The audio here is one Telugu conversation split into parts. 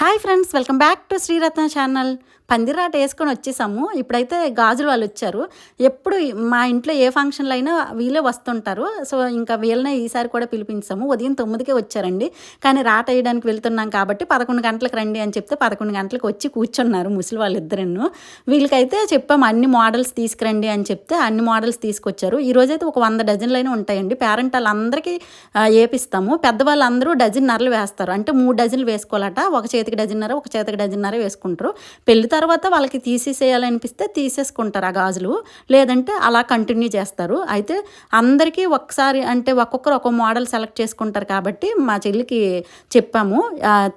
Hi friends welcome back to Sriratna channel. పందిరాట వేసుకొని వచ్చేసాము. ఇప్పుడైతే గాజులు వాళ్ళు వచ్చారు. ఎప్పుడు మా ఇంట్లో ఏ ఫంక్షన్లు అయినా వీళ్ళే వస్తుంటారు. సో ఇంకా వీళ్ళనే ఈసారి కూడా పిలిపించాము. ఉదయం తొమ్మిదికే వచ్చారండి. కానీ రాట వేయడానికి వెళ్తున్నాం కాబట్టి పదకొండు గంటలకు రండి అని చెప్తే పదకొండు గంటలకు వచ్చి కూర్చున్నారు ముసలి వాళ్ళిద్దరూ వీళ్ళకైతే చెప్పాము అన్ని మోడల్స్ తీసుకురండి అని చెప్తే అన్ని మోడల్స్ తీసుకొచ్చారు. ఈ రోజైతే ఒక వంద డజన్లైనా ఉంటాయండి. పేరెంట్ వాళ్ళందరికీ ఏపిస్తాము. పెద్దవాళ్ళందరూ డజన్ నరలు వేస్తారు. అంటే మూడు డజన్లు వేసుకోవాలట. ఒక చేతికి డజన్నర ఒక చేతికి డజన్నర వేసుకుంటారు. పెళ్ళి తర్వాత వాళ్ళకి తీసేసేయాలనిపిస్తే తీసేసుకుంటారు ఆ గాజులు. లేదంటే అలా కంటిన్యూ చేస్తారు. అయితే అందరికీ ఒకసారి అంటే ఒక్కొక్కరు ఒక మోడల్ సెలెక్ట్ చేసుకుంటారు కాబట్టి మా చెల్లికి చెప్పాము.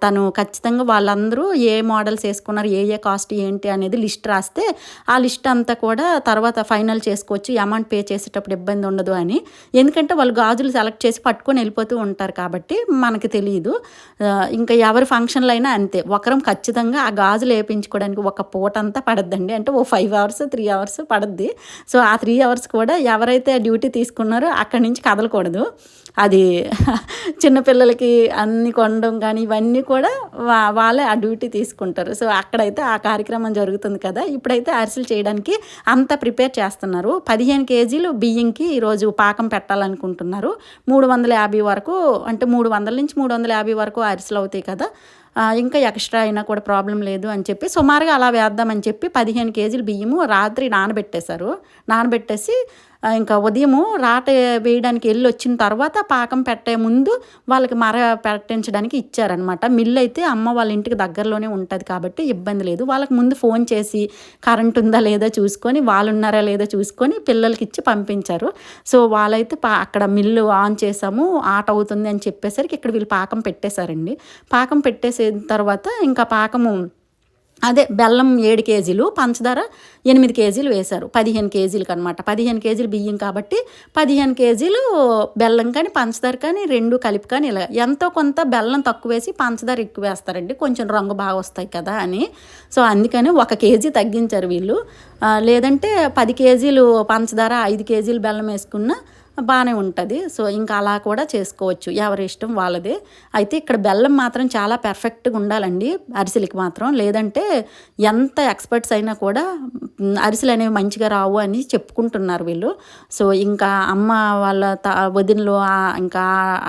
తను ఖచ్చితంగా వాళ్ళందరూ ఏ మోడల్స్ వేసుకున్నారు ఏ ఏ కాస్ట్ ఏంటి అనేది లిస్ట్ రాస్తే ఆ లిస్ట్ అంతా కూడా తర్వాత ఫైనల్ చేసుకోవచ్చు. అమౌంట్ పే చేసేటప్పుడు ఇబ్బంది ఉండదు అని. ఎందుకంటే వాళ్ళు గాజులు సెలెక్ట్ చేసి పట్టుకొని వెళ్ళిపోతూ ఉంటారు కాబట్టి మనకి తెలియదు ఇంకా ఎవరి ఫంక్షన్లు అయినా అంతే. ఒకరం ఖచ్చితంగా ఆ గాజులు వేయించుకోవడానికి ఒక పూట అంతా పడద్దండి. అంటే ఓ ఫైవ్ అవర్స్ త్రీ అవర్స్ పడద్ది. సో ఆ త్రీ అవర్స్ కూడా ఎవరైతే డ్యూటీ తీసుకున్నారో అక్కడి నుంచి కదలకూడదు. అది చిన్నపిల్లలకి అన్ని కొనడం కానీ ఇవన్నీ కూడా వా వాళ్ళే ఆ డ్యూటీ తీసుకుంటారు. సో అక్కడైతే ఆ కార్యక్రమం జరుగుతుంది కదా. ఇప్పుడైతే అరిసెలు చేయడానికి అంతా ప్రిపేర్ చేస్తున్నారు. పదిహేను కేజీలు బియ్యంకి ఈరోజు పాకం పెట్టాలనుకుంటున్నారు. మూడు వందల యాభై వరకు అంటే మూడు వందల నుంచి మూడు వందల యాభై వరకు అరిసెలు అవుతాయి కదా. ఇంకా ఎక్స్ట్రా అయినా కూడా ప్రాబ్లం లేదు అని చెప్పి సుమారుగా అలా వేద్దామని చెప్పి పదిహేను కేజీలు బియ్యము రాత్రి నానబెట్టేశారు. నానబెట్టేసి ఇంకా ఉదయము రాట వేయడానికి వెళ్ళి వచ్చిన తర్వాత పాకం పెట్టే ముందు వాళ్ళకి మర పెట్టించడానికి ఇచ్చారనమాట మిల్లు అయితే అమ్మ వాళ్ళ ఇంటికి దగ్గరలోనే ఉంటుంది కాబట్టి ఇబ్బంది లేదు. వాళ్ళకి ముందు ఫోన్ చేసి కరెంట్ ఉందా లేదా చూసుకొని వాళ్ళు ఉన్నారా లేదా చూసుకొని పిల్లలకి ఇచ్చి పంపించారు. సో వాళ్ళైతే పా అక్కడ మిల్లు ఆన్ చేసాము ఆట అవుతుంది అని చెప్పేసరికి ఇక్కడ వీళ్ళు పాకం పెట్టేశారండి. పాకం పెట్టేసిన తర్వాత ఇంకా పాకము అదే బెల్లం ఏడు కేజీలు పంచదార ఎనిమిది కేజీలు వేశారు. పదిహేను కేజీలకు అనమాట పదిహేను కేజీలు బియ్యం కాబట్టి పదిహేను కేజీలు బెల్లం కానీ పంచదార కానీ రెండు కలిపి కానీ ఇలా ఎంతో కొంత బెల్లం తక్కువ వేసి పంచదార ఎక్కువ వేస్తారండి. కొంచెం రంగు బాగా వస్తాయి కదా అని. సో అందుకని ఒక కేజీ తగ్గించారు వీళ్ళు. లేదంటే పది కేజీలు పంచదార ఐదు కేజీలు బెల్లం వేసుకున్నా బాగానే ఉంటుంది. సో ఇంకా అలా కూడా చేసుకోవచ్చు. ఎవరి ఇష్టం వాళ్ళదే. అయితే ఇక్కడ బెల్లం మాత్రం చాలా పర్ఫెక్ట్గా ఉండాలండి. అరిసెలకి మాత్రం. లేదంటే ఎంత ఎక్స్పర్ట్స్ అయినా కూడా అరిసెలు అనేవి మంచిగా రావు అని చెప్పుకుంటున్నారు వీళ్ళు. సో ఇంకా అమ్మ వాళ్ళ త వదినలు ఇంకా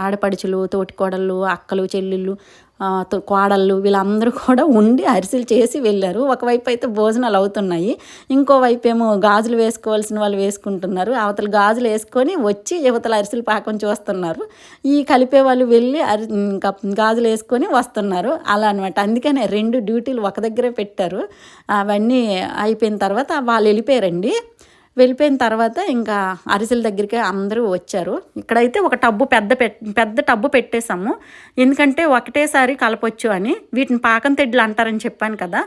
ఆడపడుచులు తోటికోడళ్ళు అక్కలు చెల్లెళ్ళు కోడళ్ళు వీళ్ళందరూ కూడా ఉండి అరిసెలు చేసి వెళ్ళారు. ఒకవైపు అయితే భోజనాలు అవుతున్నాయి. ఇంకోవైపు ఏమో గాజులు వేసుకోవాల్సిన వాళ్ళు వేసుకుంటున్నారు. అవతల గాజులు వేసుకొని వచ్చి యువతల అరిసెలు పాకం చూస్తున్నారు. ఈ కలిపే వాళ్ళు వెళ్ళి అరి ఇంకా గాజులు వేసుకొని వస్తున్నారు. అలా అనమాట అందుకనే రెండు డ్యూటీలు ఒక దగ్గరే పెట్టారు. అవన్నీ అయిపోయిన తర్వాత వాళ్ళు వెళ్ళిపోయారండి. వెళ్ళిపోయిన తర్వాత ఇంకా అరిసెల దగ్గరికి అందరూ వచ్చారు. ఇక్కడైతే ఒక టబ్బు పెద్ద పెద్ద టబ్బు పెట్టేశాము. ఎందుకంటే ఒకటేసారి కలపొచ్చు అని వీటిని పాకం తెడ్లు అంటారని చెప్పాను కదా.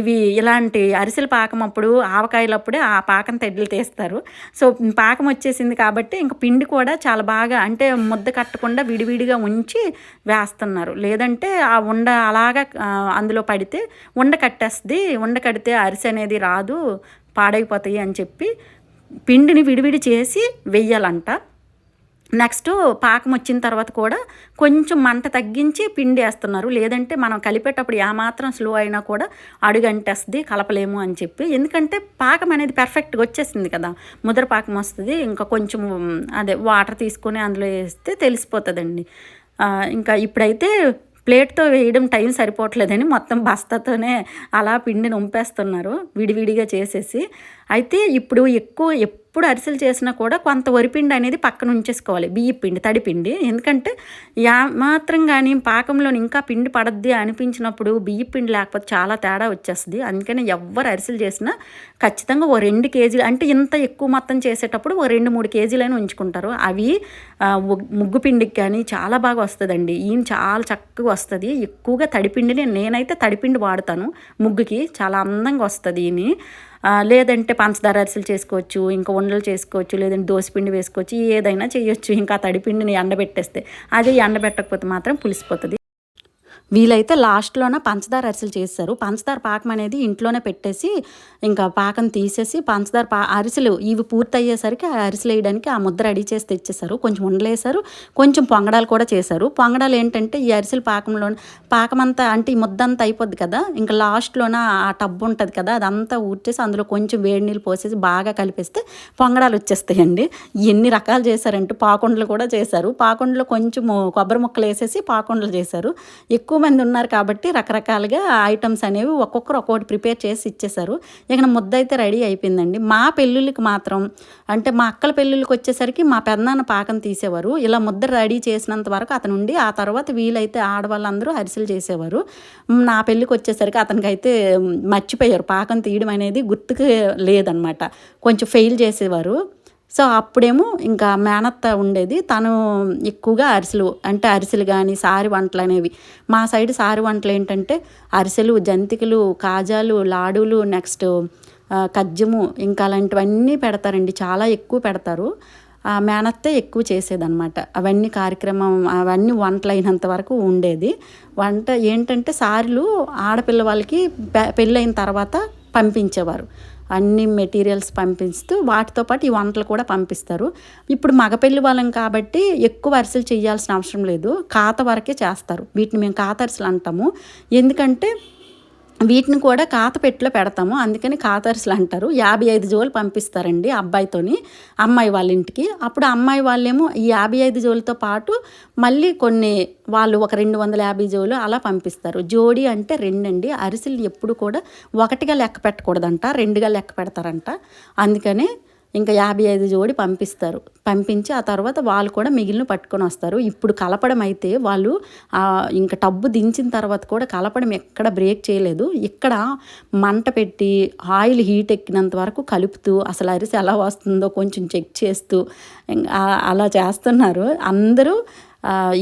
ఇవి ఇలాంటి అరిసెల పాకం అప్పుడు ఆవకాయలప్పుడే ఆ పాకం తెడ్లు తీస్తారు. సో పాకం వచ్చేసింది కాబట్టి ఇంకా పిండి కూడా చాలా బాగా అంటే ముద్ద కట్టకుండా విడివిడిగా ఉంచి వేస్తున్నారు. లేదంటే ఆ ఉండ అలాగా అందులో పడితే ఉండ కట్టేస్తుంది. ఉండ కడితే అరిసె అనేది రాదు. పాడైపోతాయి అని చెప్పి పిండిని విడివిడి చేసి వెయ్యాలంట. నెక్స్ట్ పాకం వచ్చిన తర్వాత కూడా కొంచెం మంట తగ్గించి పిండి వేస్తున్నారు. లేదంటే మనం కలిపేటప్పుడు ఏమాత్రం స్లో అయినా కూడా అడుగంటేస్తుంది కలపలేము అని చెప్పి. ఎందుకంటే పాకం అనేది పర్ఫెక్ట్గా వచ్చేసింది కదా. ముద్ర పాకం వస్తుంది ఇంకా కొంచెం అదే వాటర్ తీసుకొని అందులో వేస్తే తెలిసిపోతుందండి. ఇంకా ఇప్పుడైతే ప్లేట్తో వేయడం టైం సరిపోవట్లేదని మొత్తం బస్తాతోనే అలా పిండిని ఉంపేస్తున్నారు విడివిడిగా చేసేసి అయితే ఇప్పుడు ఎక్కువ ఎప్పుడు అరిసెలు చేసినా కూడా కొంత వరిపిండి అనేది పక్కన ఉంచేసుకోవాలి. బియ్య పిండి తడిపిండి ఎందుకంటే యా మాత్రం కానీ పాకంలో ఇంకా పిండి పడద్ది అనిపించినప్పుడు బియ్య పిండి లేకపోతే చాలా తేడా వచ్చేస్తుంది. అందుకని ఎవ్వరు అరిసెలు చేసినా ఖచ్చితంగా ఓ రెండు కేజీలు అంటే ఇంత ఎక్కువ మొత్తం చేసేటప్పుడు ఓ రెండు మూడు కేజీలైనా ఉంచుకుంటారు. అవి ముగ్గు పిండికి కానీ చాలా బాగా వస్తుందండి. ఈయన చాలా చక్కగా వస్తుంది. ఎక్కువగా తడిపిండిని నేనైతే తడిపిండి వాడతాను. ముగ్గుకి చాలా అందంగా వస్తుంది ఈయన. లేదంటే పంచదార అరిసెలు చేసుకోవచ్చు ఇంకా ఉండలు చేసుకోవచ్చు లేదంటే దోసపిండి వేసుకోవచ్చు ఏదైనా చేయొచ్చు. ఇంకా ఆ తడిపిండిని ఎండబెట్టేస్తే అదే ఎండబెట్టకపోతే మాత్రం పులిసిపోతుంది. వీలైతే లాస్ట్లోన పంచదార అరిసెలు చేస్తారు. పంచదార పాకం అనేది ఇంట్లోనే పెట్టేసి ఇంకా పాకం తీసేసి పంచదార పా అరిసెలు ఇవి పూర్తి అయ్యేసరికి ఆ అరిసెలు వేయడానికి ఆ ముద్ద రెడీ చేసి తెచ్చేసారు కొంచెం ఉండలేసారు కొంచెం పొంగడాలు కూడా చేశారు. పొంగడాలు ఏంటంటే ఈ అరిసెలు పాకంలో పాకం అంతా అంటే ఈ ముద్ద అంతా అయిపోద్ది కదా. ఇంకా లాస్ట్లోన ఆ టబ్బు ఉంటుంది కదా అదంతా ఊడ్చేసి అందులో కొంచెం వేడి నీళ్ళు పోసేసి బాగా కలిపేస్తే పొంగడాలు వచ్చేస్తాయండి. ఎన్ని రకాలు చేశారంటే పాకుండలు కూడా చేశారు. పాకుండలు కొంచెం కొబ్బరి ముక్కలు వేసేసి పాకుండలు చేశారు. ఎక్కువ మంది ఉన్నారు కాబట్టి రకరకాలుగా ఐటమ్స్ అనేవి ఒక్కొక్కరు ఒక్కొక్కటి ప్రిపేర్ చేసి ఇచ్చేశారు. ఇక ముద్ద అయితే రెడీ అయిపోయిందండి. మా పెళ్ళిళ్ళకి మాత్రం అంటే మా అక్కల పెళ్ళిళ్ళకి వచ్చేసరికి మా పెద్దనాన్న పాకం తీసేవారు. ఇలా ముద్ద రెడీ చేసినంత వరకు అతను ఉండి ఆ తర్వాత వీలైతే ఆడవాళ్ళందరూ అరిసెలు చేసేవారు. నా పెళ్ళికి వచ్చేసరికి అతనికి అయితే మర్చిపోయారు. పాకం తీయడం అనేది గుర్తుకు లేదనమాట. కొంచెం ఫెయిల్ చేసేవారు. సో అప్పుడేమో ఇంకా మేనత్త ఉండేది. తను ఎక్కువగా అరిసెలు అంటే అరిసెలు కానీ సారి వంటలు అనేవి మా సైడ్ సారి వంటలు ఏంటంటే అరిసెలు జంతికలు కాజాలు లాడులు నెక్స్ట్ కజ్జము ఇంకా అలాంటివన్నీ పెడతారండి. చాలా ఎక్కువ పెడతారు. ఆ మేనత్తే ఎక్కువ చేసేదనమాట అవన్నీ కార్యక్రమం అవన్నీ వంటలు అయినంత వరకు ఉండేది. వంట ఏంటంటే సార్లు ఆడపిల్ల వాళ్ళకి పెళ్ళైన తర్వాత పంపించేవారు. అన్ని మెటీరియల్స్ పంపిస్తూ వాటితో పాటు ఈ వంటలు కూడా పంపిస్తారు. ఇప్పుడు మగపెళ్ళి వాళ్ళం కాబట్టి ఎక్కువ అరిసెలు చేయాల్సిన అవసరం లేదు. కాత వరకే చేస్తారు. వీటిని మేము కాత అరిసెలు అంటాము. ఎందుకంటే వీటిని కూడా కాత పెట్టిలో పెడతాము. అందుకని కాతర్సులు అంటారు. యాభై ఐదు జోలు పంపిస్తారండి అబ్బాయితోని అమ్మాయి వాళ్ళ ఇంటికి. అప్పుడు అమ్మాయి వాళ్ళేమో ఈ యాభై ఐదు జోలతో పాటు మళ్ళీ కొన్ని వాళ్ళు ఒక రెండు వందల యాభై జోలు అలా పంపిస్తారు. జోడి అంటే రెండండి. అరిసెలు ఎప్పుడు కూడా ఒకటిగా లెక్క పెట్టకూడదంట రెండుగా లెక్క పెడతారంట. అందుకని ఇంకా యాభై ఐదు జోడి పంపిస్తారు. పంపించి ఆ తర్వాత వాళ్ళు కూడా మిగిలిన పట్టుకొని వస్తారు. ఇప్పుడు కలపడం అయితే వాళ్ళు ఇంకా టబ్బు దించిన తర్వాత కూడా కలపడం ఎక్కడ బ్రేక్ చేయలేదు. ఇక్కడ మంట పెట్టి ఆయిల్ హీట్ ఎక్కినంత వరకు కలుపుతూ అసలు అరిసి ఎలా వస్తుందో కొంచెం చెక్ చేస్తూ అలా చేస్తున్నారు. అందరూ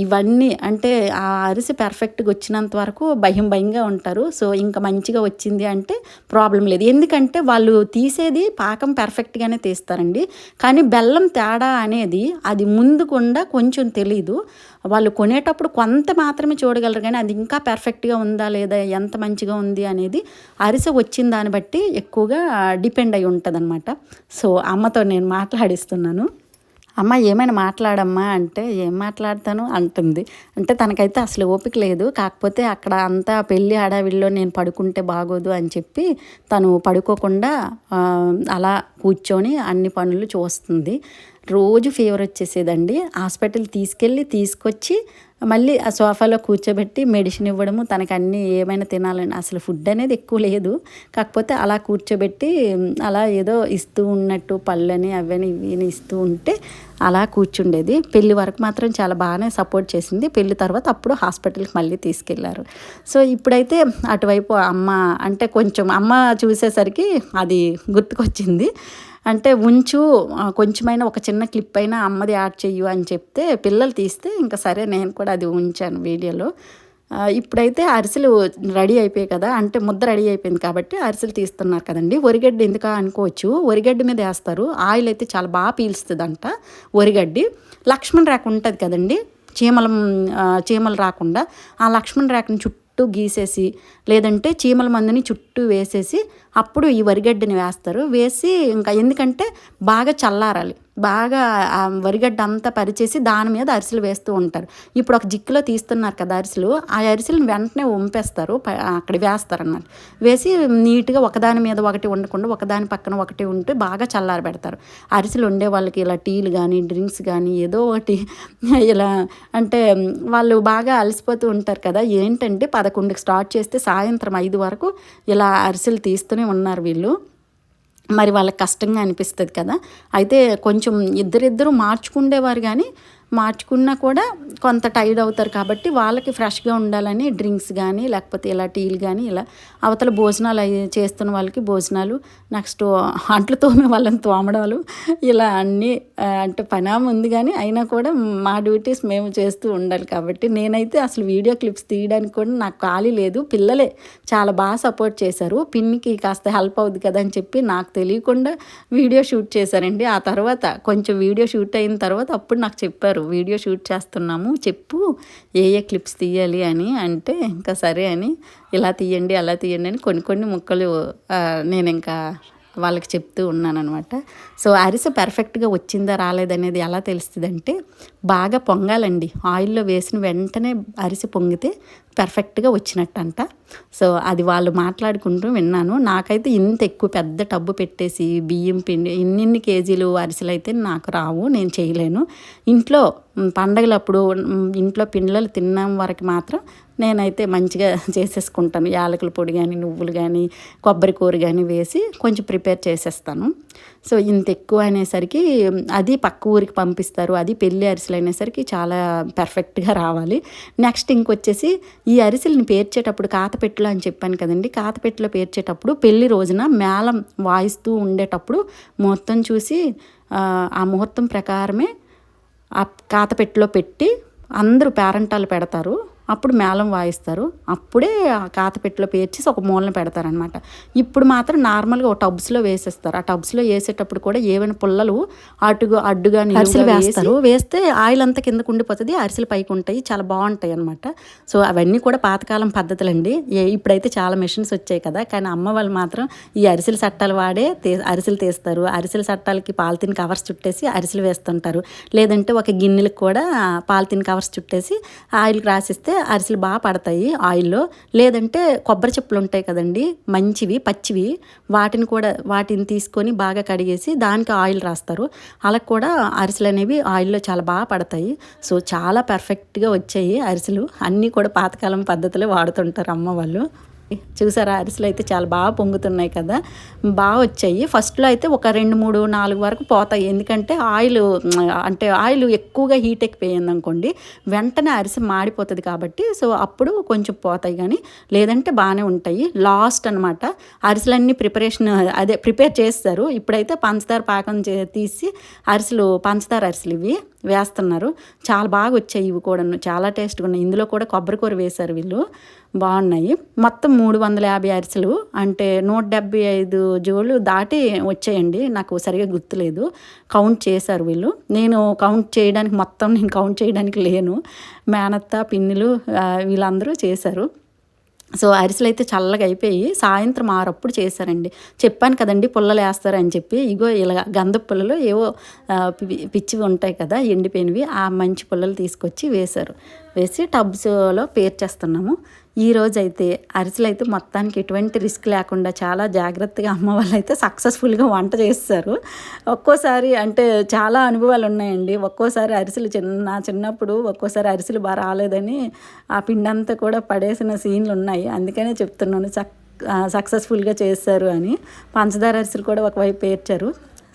ఇవన్నీ అంటే ఆ అరిసి పర్ఫెక్ట్గా వచ్చినంత వరకు భయం భయంగా ఉంటారు. సో ఇంకా మంచిగా వచ్చింది అంటే ప్రాబ్లం లేదు. ఎందుకంటే వాళ్ళు తీసేది పాకం పర్ఫెక్ట్గానే తీస్తారండి. కానీ బెల్లం తేడా అనేది అది ముందుకుండా కొంచెం తెలీదు. వాళ్ళు కొనేటప్పుడు కొంత మాత్రమే చూడగలరు కానీ అది ఇంకా పర్ఫెక్ట్గా ఉందా లేదా ఎంత మంచిగా ఉంది అనేది అరిసె వచ్చిన దాన్ని బట్టి ఎక్కువగా డిపెండ్ అయి ఉంటుంది సో అమ్మతో నేను మాట్లాడిస్తున్నాను. అమ్మ ఏమైనా మాట్లాడమ్మా అంటే ఏం మాట్లాడతాను? అంటుంది. అంటే తనకైతే అసలు ఓపిక లేదు. కాకపోతే అక్కడ అంతా పెళ్ళి హడావిడిలో నేను పడుకుంటే బాగోదు అని చెప్పి తను పడుకోకుండా అలా కూర్చొని అన్ని పనులు చూస్తుంది. రోజు ఫీవర్ వచ్చేసేదండి. హాస్పిటల్ తీసుకెళ్ళి తీసుకొచ్చి మళ్ళీ ఆ సోఫాలో కూర్చోబెట్టి మెడిసిన్ ఇవ్వడము తనకు అన్నీ ఏమైనా తినాలని అసలు ఫుడ్ అనేది ఎక్కువ లేదు. కాకపోతే అలా కూర్చోబెట్టి అలా ఏదో ఇస్తూ ఉన్నట్టు పళ్ళని అవని ఇవి ఇస్తూ ఉంటే అలా కూర్చుండేది. పెళ్ళి వరకు మాత్రం చాలా బాగానే సపోర్ట్ చేసింది. పెళ్ళి తర్వాత అప్పుడు హాస్పిటల్కి మళ్ళీ తీసుకెళ్ళారు. సో ఇప్పుడైతే అటువైపు అమ్మ అంటే కొంచెం అమ్మ చూసేసరికి అది గుర్తుకొచ్చింది. అంటే ఉంచు కొంచెమైనా ఒక చిన్న క్లిప్ అయినా అమ్మది యాడ్ చెయ్యు అని చెప్తే పిల్లలు తీస్తే ఇంకా సరే నేను కూడా అది ఉంచాను వీడియోలో. ఇప్పుడైతే అరిసెలు రెడీ అయిపోయాయి కదా అంటే ముద్ద రెడీ అయిపోయింది కాబట్టి అరిసెలు తీస్తున్నారు కదండి. ఒరిగడ్డి ఎందుక అనుకోవచ్చు? ఒరిగడ్డి మీద వేస్తారు. ఆయిల్ అయితే చాలా బాగా పీల్స్తుంది అంట ఒరిగడ్డి లక్ష్మణ్ రేఖ ఉంటుంది కదండి చీమల చీమలు రాకుండా. ఆ లక్ష్మణ్ రేఖను చుట్టూ చుట్టూ గీసేసి లేదంటే చీమల మందుని చుట్టూ వేసేసి అప్పుడు ఈ వరిగడ్డని వేస్తారు. వేసి ఇంకా ఎందుకంటే బాగా చల్లారాలి. బాగా ఆ వరిగడ్డ అంతా పరిచేసి దాని మీద అరిసెలు వేస్తూ ఉంటారు. ఇప్పుడు ఒక జిక్కులో తీస్తున్నారు కదా అరిసెలు. ఆ అరిసెలను వెంటనే వంపేస్తారు. అక్కడ వేస్తారు అన్నమాట వేసి నీట్గా ఒకదాని మీద ఒకటి ఉండకుండా ఒకదాని పక్కన ఒకటి ఉంటే బాగా చల్లారి పెడతారు. అరిసెలు ఉండే వాళ్ళకి ఇలా టీలు కానీ డ్రింక్స్ కానీ ఏదో ఒకటి ఇలా అంటే వాళ్ళు బాగా అలసిపోతూ ఉంటారు కదా. ఏంటంటే పదకొండుకి స్టార్ట్ చేస్తే సాయంత్రం ఐదు వరకు ఇలా అరిసెలు తీస్తూనే ఉన్నారు వీళ్ళు. మరి వాళ్ళకి కష్టంగా అనిపిస్తుంది కదా. అయితే కొంచెం ఇద్దరిద్దరు మార్చుకుండేవారు కానీ మార్చుకున్నా కూడా కొంత టైర్డ్ అవుతారు కాబట్టి వాళ్ళకి ఫ్రెష్గా ఉండాలని డ్రింక్స్ కానీ లేకపోతే ఇలా టీలు కానీ ఇలా అవతల భోజనాలు అవి చేస్తున్న వాళ్ళకి భోజనాలు నెక్స్ట్ అంట్లు తోమే వాళ్ళని తోమడాలు ఇలా అన్నీ అంటే పనామ ఉంది కానీ అయినా కూడా మా డ్యూటీస్ మేము చేస్తూ ఉండాలి కాబట్టి నేనైతే అసలు వీడియో క్లిప్స్ తీయడానికి కూడా నాకు ఖాళీ లేదు. పిల్లలే చాలా బాగా సపోర్ట్ చేశారు. పిన్నికి కాస్త హెల్ప్ అవుద్ది కదా అని చెప్పి నాకు తెలియకుండా వీడియో షూట్ చేశారండి. ఆ తర్వాత కొంచెం వీడియో షూట్ అయిన తర్వాత అప్పుడు నాకు చెప్పారు. అడిగారు వీడియో షూట్ చేస్తున్నాము చెప్పు ఏ ఏ క్లిప్స్ తీయాలి అని అంటే ఇంకా సరే అని ఇలా తీయండి అలా తీయండి అని కొన్ని కొన్ని ముక్కలు నేను ఇంకా వాళ్ళకి చెప్తూ ఉన్నానమాట సో అరిసె పర్ఫెక్ట్గా వచ్చిందా రాలేదనేది ఎలా తెలుస్తుందంటే బాగా పొంగాలండి. ఆయిల్లో వేసిన వెంటనే అరిసె పొంగితే పర్ఫెక్ట్గా వచ్చినట్టంట. సో అది వాళ్ళు మాట్లాడుకుంటూ విన్నాను. నాకైతే ఇంత ఎక్కువ పెద్ద టబ్బు పెట్టేసి బియ్యం పిండి ఇన్నిన్ని కేజీలు అరిసెలు అయితే నాకు రావు నేను చేయలేను. ఇంట్లో పండగలప్పుడు ఇంట్లో పిల్లలు తిన్నాం వరకు మాత్రం నేనైతే మంచిగా చేసేసుకుంటాను. యాలకుల పొడి కానీ నువ్వులు కానీ కొబ్బరి కూర కానీ వేసి కొంచెం ప్రిపేర్ చేసేస్తాను. సో ఇంత ఎక్కువ అనేసరికి అది పక్క ఊరికి పంపిస్తారు. అది పెళ్ళి అరిసెలు అనేసరికి చాలా పర్ఫెక్ట్గా రావాలి. నెక్స్ట్ ఇంకొచ్చేసి ఈ అరిసెల్ని పేర్చేటప్పుడు కాతపెట్టులో అని చెప్పాను కదండి. కాతపెట్టులో పేర్చేటప్పుడు పెళ్ళి రోజున మేళం వాయిస్తూ ఉండేటప్పుడు ముహూర్తం చూసి ఆ, ఆ ముహూర్తం ప్రకారమే ఆ కాతపెట్టులో పెట్టి అందరూ పేరంటాలు పెడతారు. అప్పుడు మేళం వాయిస్తారు. అప్పుడే ఆ కాతపెట్టులో పేర్చేసి ఒక మూలన పెడతారనమాట ఇప్పుడు మాత్రం నార్మల్గా ఒక టబ్స్లో వేసేస్తారు. ఆ టబ్స్లో వేసేటప్పుడు కూడా ఏవైనా పుల్లలు అటుగా అడ్డుగా అరిసెలు వేస్తారు. వేస్తే ఆయిల్ అంతా కిందకు ఉండిపోతుంది అరిసెలు పైకి ఉంటాయి చాలా బాగుంటాయి అనమాట సో అవన్నీ కూడా పాతకాలం పద్ధతులండి. ఇప్పుడైతే చాలా మెషిన్స్ వచ్చాయి కదా కానీ అమ్మ వాళ్ళు మాత్రం ఈ అరిసెల చట్టాలు వాడే తే అరిసెలు తీస్తారు. అరిసెల చట్టాలకి పాలిథిన్ కవర్స్ చుట్టేసి అరిసెలు వేస్తుంటారు. లేదంటే ఒక గిన్నెలకు కూడా పాలిథిన్ కవర్స్ చుట్టేసి ఆయిల్ రాసిస్తే అరిసెలు బాగా పడతాయి ఆయిల్లో. లేదంటే కొబ్బరి చెప్పులు ఉంటాయి కదండి మంచివి పచ్చివి. వాటిని కూడా వాటిని తీసుకొని బాగా కడిగేసి దానికి ఆయిల్ రాస్తారు. అలా కూడా అరిసెలు అనేవి ఆయిల్లో చాలా బాగా పడతాయి. సో చాలా పర్ఫెక్ట్గా వచ్చాయి అరిసెలు. అన్నీ కూడా పాతకాలం పద్ధతిలో వాడుతుంటారు అమ్మ వాళ్ళు. చూసారా అరిసెలు అయితే చాలా బాగా పొంగుతున్నాయి కదా. బాగా వచ్చాయి. ఫస్ట్లో అయితే ఒక రెండు మూడు నాలుగు వరకు పోతాయి. ఎందుకంటే ఆయిల్ అంటే ఆయిల్ ఎక్కువగా హీట్ ఎక్కిపోయింది అనుకోండి వెంటనే అరిసె మాడిపోతుంది కాబట్టి సో అప్పుడు కొంచెం పోతాయి కానీ లేదంటే బాగానే ఉంటాయి. లాస్ట్ అనమాట అరిసెలన్నీ ప్రిపరేషన్ అదే ప్రిపేర్ చేస్తారు. ఇప్పుడైతే పంచదార పాకం చే తీసి అరిసెలు పంచదార అరిసెలు ఇవి వేస్తున్నారు. చాలా బాగా వచ్చాయి ఇవి కూడా చాలా టేస్ట్గా ఉన్నాయి. ఇందులో కూడా కొబ్బరి కూర వేశారు వీళ్ళు. బాగున్నాయి. మొత్తం మూడు వందల యాభై అరిసెలు. అంటే నూట డెబ్బై ఐదు జోళ్ళు దాటి వచ్చాయండి. నాకు సరిగా గుర్తులేదు. కౌంట్ చేశారు వీళ్ళు. నేను కౌంట్ చేయడానికి మొత్తం నేను కౌంట్ చేయడానికి లేను. మేనత్త పిన్నులు వీళ్ళందరూ చేశారు. సో అరిసెలు అయితే చల్లగా అయిపోయి సాయంత్రం ఆరప్పుడు చేశారండి. చెప్పాను కదండి పుల్లలు వేస్తారని చెప్పి. ఇగో ఇలా గంధ పుల్లలు ఏవో పిచ్చివి ఉంటాయి కదా ఎండిపోయినవి. ఆ మంచి పుల్లలు తీసుకొచ్చి వేశారు. వేసి టబ్స్లో పేర్చేస్తున్నాము. ఈ రోజు అయితే అరిసెలు అయితే మొత్తానికి ఎటువంటి రిస్క్ లేకుండా చాలా జాగ్రత్తగా అమ్మ వాళ్ళు అయితే సక్సెస్ఫుల్గా వంట చేస్తారు. ఒక్కోసారి అంటే చాలా అనుభవాలు ఉన్నాయండి. ఒక్కోసారి అరిసెలు చిన్న నా చిన్నప్పుడు ఒక్కోసారి అరిసెలు బాగా రాలేదని ఆ పిండంతా కూడా పడేసిన సీన్లు ఉన్నాయి. అందుకనే చెప్తున్నాను సక్ సక్సెస్ఫుల్గా చేస్తారు అని. పంచదార అరిసెలు కూడా ఒకవైపు పేర్చారు.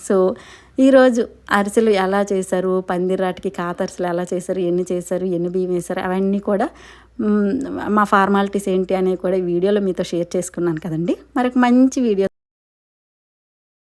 సో ఈరోజు అరిసెలు ఎలా చేశారు? పందిరాటికి కాతరిసెలు ఎలా చేశారు? ఎన్ని చేశారు? ఎన్ని బియ్యం వేశారు? అవన్నీ కూడా మా ఫార్మాలిటీస్ ఏంటి అనేవి కూడా వీడియోలో మీతో షేర్ చేసుకున్నాను కదండి. మరి ఒక మంచి వీడియో